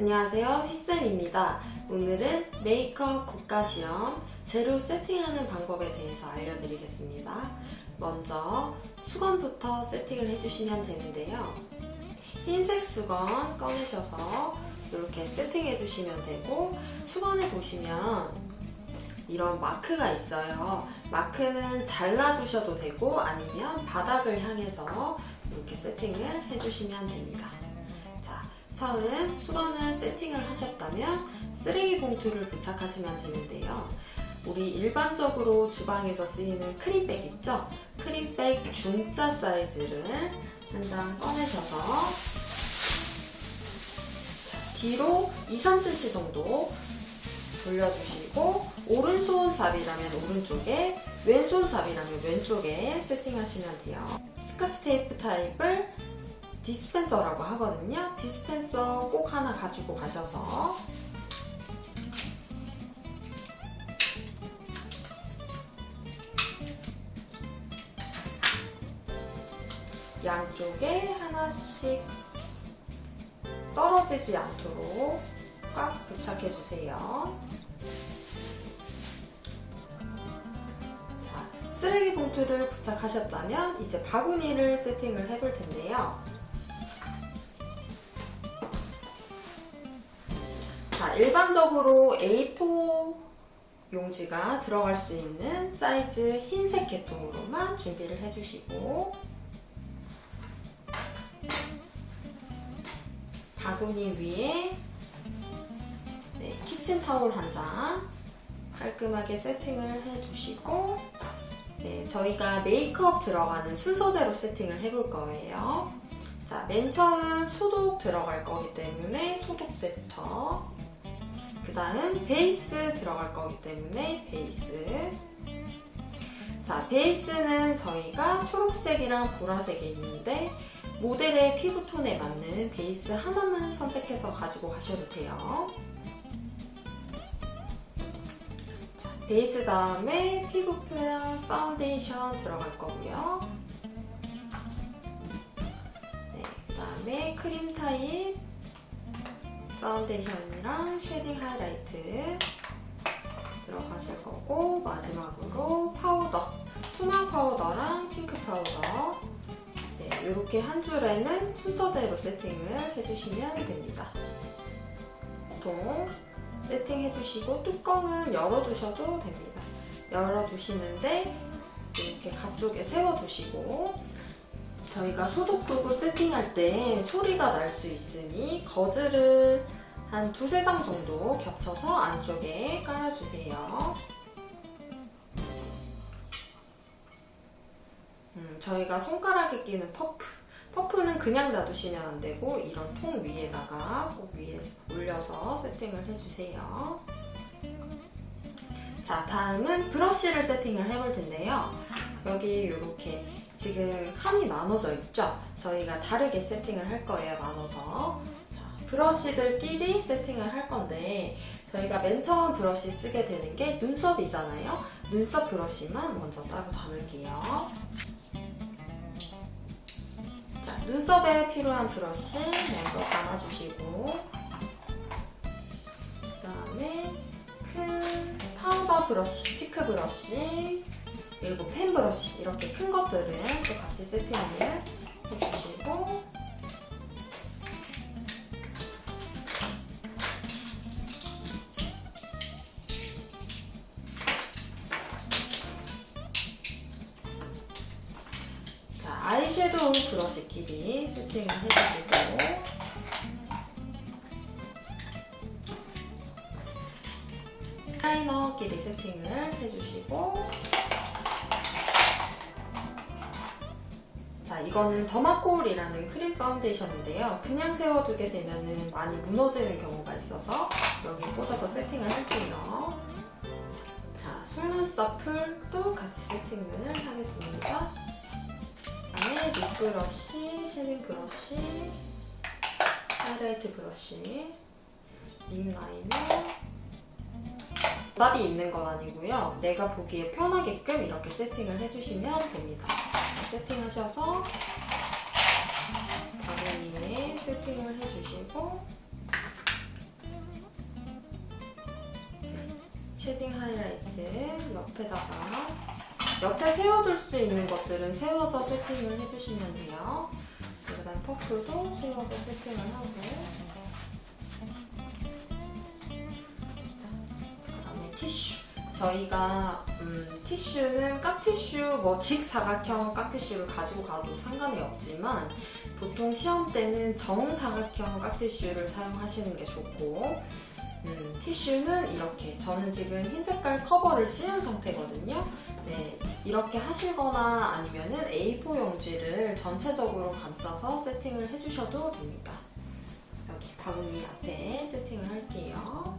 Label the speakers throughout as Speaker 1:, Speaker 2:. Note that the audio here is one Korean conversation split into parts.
Speaker 1: 안녕하세요. 휘쌤입니다. 오늘은 메이크업 국가시험 재료 세팅하는 방법에 대해서 알려드리겠습니다. 먼저 수건부터 세팅을 해주시면 되는데요. 흰색 수건 꺼내셔서 이렇게 세팅해 주시면 되고 수건에 보시면 이런 마크가 있어요. 마크는 잘라주셔도 되고 아니면 바닥을 향해서 이렇게 세팅을 해주시면 됩니다. 자, 처음 수건을 세팅을 하셨다면 쓰레기 봉투를 부착하시면 되는데요. 우리 일반적으로 주방에서 쓰이는 크림백 있죠? 크림백 중짜 사이즈를 한 장 꺼내셔서 뒤로 2, 3cm 정도 돌려주시고 오른손 잡이라면 오른쪽에 왼손 잡이라면 왼쪽에 세팅하시면 돼요. 스카치 테이프 타입을 디스펜서라고 하거든요. 디스펜서 꼭 하나 가지고 가셔서 양쪽에 하나씩 떨어지지 않도록 꽉 부착해 주세요. 자, 쓰레기 봉투를 부착하셨다면 이제 바구니를 세팅을 해볼 텐데요. 일반적으로 A4 용지가 들어갈 수 있는 사이즈 흰색 계통으로만 준비를 해주시고 바구니 위에 네, 키친타올 한 장 깔끔하게 세팅을 해주시고 네, 저희가 메이크업 들어가는 순서대로 세팅을 해볼 거예요. 자, 맨 처음 소독 들어갈 거기 때문에 소독제부터 그 다음 베이스 들어갈 거기 때문에 베이스 자, 베이스는 저희가 초록색이랑 보라색이 있는데 모델의 피부톤에 맞는 베이스 하나만 선택해서 가지고 가셔도 돼요. 자, 베이스 다음에 피부 표현 파운데이션 들어갈 거고요. 네, 그 다음에 크림 타입 파운데이션이랑 쉐딩 하이라이트 들어가실 거고 마지막으로 파우더 투명 파우더랑 핑크 파우더 네, 이렇게 한 줄에는 순서대로 세팅을 해주시면 됩니다. 보통 세팅해주시고 뚜껑은 열어두셔도 됩니다. 열어두시는데 이렇게 가쪽에 세워두시고 저희가 소독 도구 세팅할 때 소리가 날 수 있으니 거즈를 한 두세 장 정도 겹쳐서 안쪽에 깔아주세요. 음, 저희가 손가락에 끼는 퍼프. 퍼프는 그냥 놔두시면 안 되고 이런 통 위에다가 꼭 위에 올려서 세팅을 해주세요. 자, 다음은 브러쉬를 세팅을 해볼 텐데요. 여기 이렇게 지금 칸이 나눠져 있죠? 저희가 다르게 세팅을 할 거예요, 나눠서. 자, 브러쉬들끼리 세팅을 할 건데 저희가 맨 처음 브러쉬 쓰게 되는 게 눈썹이잖아요. 눈썹 브러쉬만 먼저 따로 담을게요. 자, 눈썹에 필요한 브러쉬 먼저 담아주시고 그 다음에 큰 파우더 브러쉬, 치크 브러쉬 그리고 펜 브러쉬 이렇게 큰 것들은 또 같이 세팅을 해주시고. 자, 아이섀도우 브러쉬끼리 세팅을 해주시고. 라이너끼리 세팅을 해주시고 자, 이거는 더마코올이라는 크림 파운데이션인데요. 그냥 세워두게 되면 많이 무너지는 경우가 있어서 여기 꽂아서 세팅을 할게요. 자, 속눈썹 풀도 같이 세팅을 하겠습니다. 그다음에 립 브러쉬, 쉐딩 브러쉬, 하이라이트 브러쉬, 립 라이너, 답이 있는 건 아니고요. 내가 보기에 편하게끔 이렇게 세팅을 해주시면 됩니다. 세팅하셔서 가른 위에 세팅을 해주시고 쉐딩 하이라이트 옆에다가 옆에 세워둘 수 있는 것들은 세워서 세팅을 해주시면 돼요. 그 다음 퍼프도 세워서 세팅을 하고 저희가 음, 티슈는 깍티슈, 뭐 직사각형 깍티슈를 가지고 가도 상관이 없지만 보통 시험 때는 정사각형 깍티슈를 사용하시는 게 좋고 음, 티슈는 이렇게 저는 지금 흰 색깔 커버를 씌운 상태거든요. 네, 이렇게 하시거나 아니면은 A4 용지를 전체적으로 감싸서 세팅을 해주셔도 됩니다. 여기 바구니 앞에 세팅을 할게요.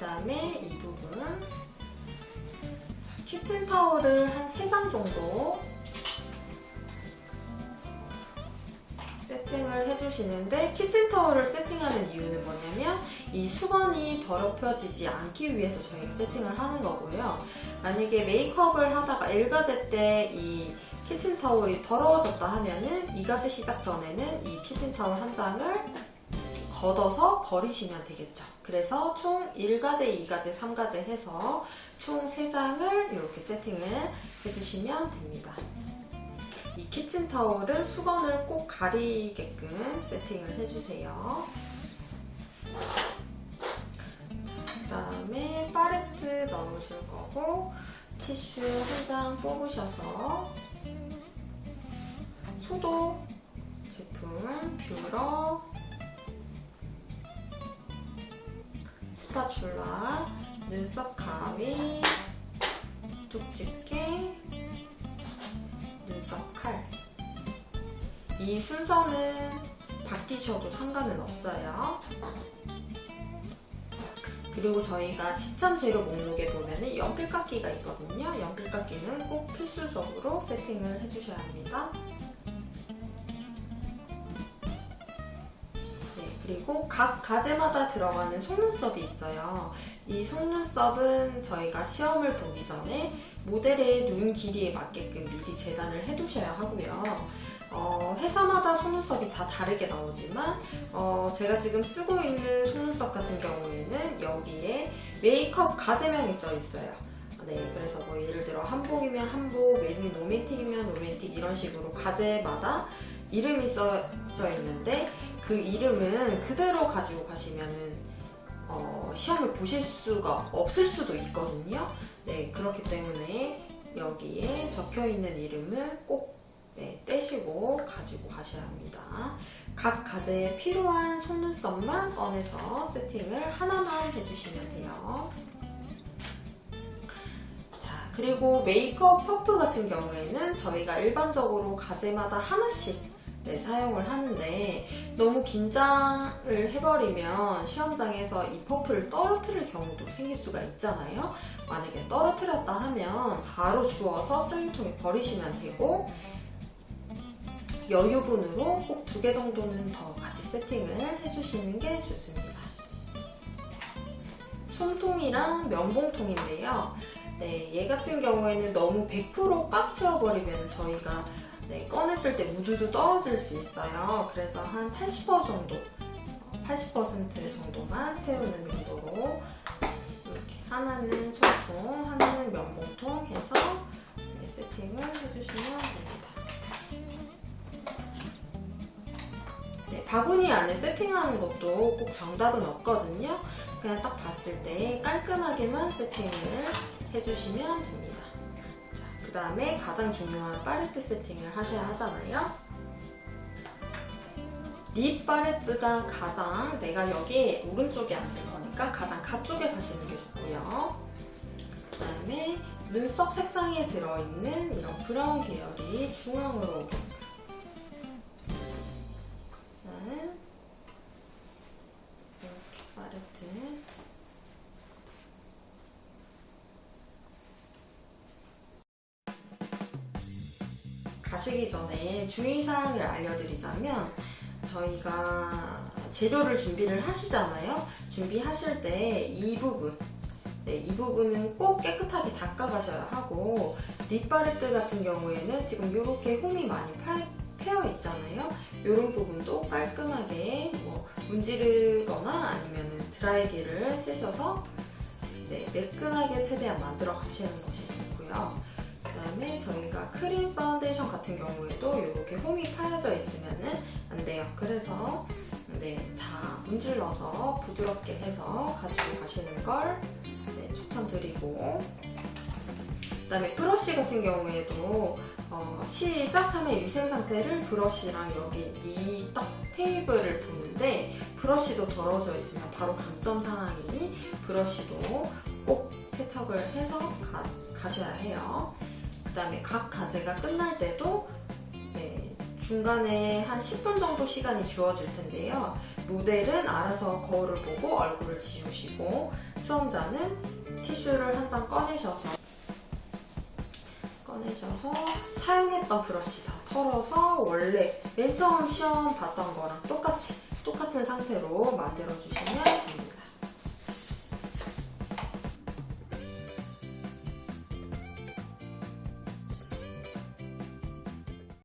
Speaker 1: 네, 그 다음에 이 부분. 자, 키친타올을 한 3장 정도 세팅을 해주시는데 키친타올을 세팅하는 이유는 뭐냐면 이 수건이 더럽혀지지 않기 위해서 저희가 세팅을 하는 거고요. 만약에 메이크업을 하다가 일과제 때 이 키친타올이 더러워졌다 하면은 이과제 시작 전에는 이 키친타올 한 장을 걷어서 버리시면 되겠죠. 그래서 총 1가제, 2가제, 3가제 해서 총 3장을 이렇게 세팅을 해주시면 됩니다. 이 키친타올은 수건을 꼭 가리게끔 세팅을 해주세요. 그 다음에 파레트 넣으실 거고 티슈 한 장 뽑으셔서 소독 제품 뷰러 스파츌라 눈썹 가위 쪽집게 눈썹 칼. 이 순서는 바뀌셔도 상관은 없어요. 그리고 저희가 지참 재료 목록에 보면은 연필깎이가 있거든요. 연필깎이는 꼭 필수적으로 세팅을 해주셔야 합니다. 그리고 각 가제마다 들어가는 속눈썹이 있어요. 이 속눈썹은 저희가 시험을 보기 전에 모델의 눈 길이에 맞게끔 미리 재단을 해두셔야 하고요. 어, 회사마다 속눈썹이 다 다르게 나오지만 어, 제가 지금 쓰고 있는 속눈썹 같은 경우에는 여기에 메이크업 가제명이 써 있어요. 네, 그래서 뭐 예를 들어 한복이면 한복, 메린 로맨틱이면 로맨틱 이런 식으로 가제마다 이름이 써져 있는데 그 이름은 그대로 가지고 가시면은 어, 시험을 보실 수가 없을 수도 있거든요. 네, 그렇기 때문에 여기에 적혀 있는 이름은 꼭 네, 떼시고 가지고 가셔야 합니다. 각 가제에 필요한 속눈썹만 꺼내서 세팅을 하나만 해주시면 돼요. 자, 그리고 메이크업 퍼프 같은 경우에는 저희가 일반적으로 가제마다 하나씩 네, 사용을 하는데 너무 긴장을 해버리면 시험장에서 이 퍼프를 떨어뜨릴 경우도 생길 수가 있잖아요. 만약에 떨어뜨렸다 하면 바로 주워서 쓰레기통에 버리시면 되고 여유분으로 꼭 두 개 정도는 더 같이 세팅을 해주시는 게 좋습니다. 솜통이랑 면봉통인데요. 네, 얘 같은 경우에는 너무 100%꽉 채워버리면 저희가 네, 꺼냈을 때 무드도 떨어질 수 있어요. 그래서 한 80% 정도, 80% 정도만 채우는 정도로 이렇게 하나는 솜통, 하나는 면봉통 해서 네, 세팅을 해주시면 됩니다. 네, 바구니 안에 세팅하는 것도 꼭 정답은 없거든요. 그냥 딱 봤을 때 깔끔하게만 세팅을 해주시면 됩니다. 그 다음에 가장 중요한 팔레트 세팅을 하셔야 하잖아요. 립 팔레트가 가장 내가 여기 오른쪽에 앉을 거니까 가장 가쪽에 가시는 게 좋고요. 그 다음에 눈썹 색상에 들어있는 이런 브라운 계열이 중앙으로 전에 주의사항을 알려드리자면 저희가 재료를 준비를 하시잖아요. 준비하실 때 이 부분, 네, 이 부분은 꼭 깨끗하게 닦아가셔야 하고 립바레트 같은 경우에는 지금 이렇게 홈이 많이 파, 패여 있잖아요. 이런 부분도 깔끔하게 뭐 문지르거나 아니면 드라이기를 쓰셔서 네, 매끈하게 최대한 만들어 가시는 것이 좋고요. 그다음에 저희가 크림 파운데이션 같은 경우에도 이렇게 홈이 파여져 있으면은 안 돼요. 그래서 네, 다 문질러서 부드럽게 해서 가지고 가시는 걸 네, 추천드리고 그다음에 브러쉬 같은 경우에도 어, 시작하면 유생 상태를 브러쉬랑 여기 이 딱 테이블을 보는데 브러쉬도 더러워져 있으면 바로 감점 상황이니 브러쉬도 꼭 세척을 해서 가, 가셔야 해요. 그 다음에 각 가제가 끝날 때도 네, 중간에 한 10분 정도 시간이 주어질 텐데요. 모델은 알아서 거울을 보고 얼굴을 지우시고 수험자는 티슈를 한 장 꺼내셔서 꺼내셔서 사용했던 브러쉬 다 털어서 원래 맨 처음 시험 봤던 거랑 똑같이 똑같은 상태로 만들어 주시면 됩니다.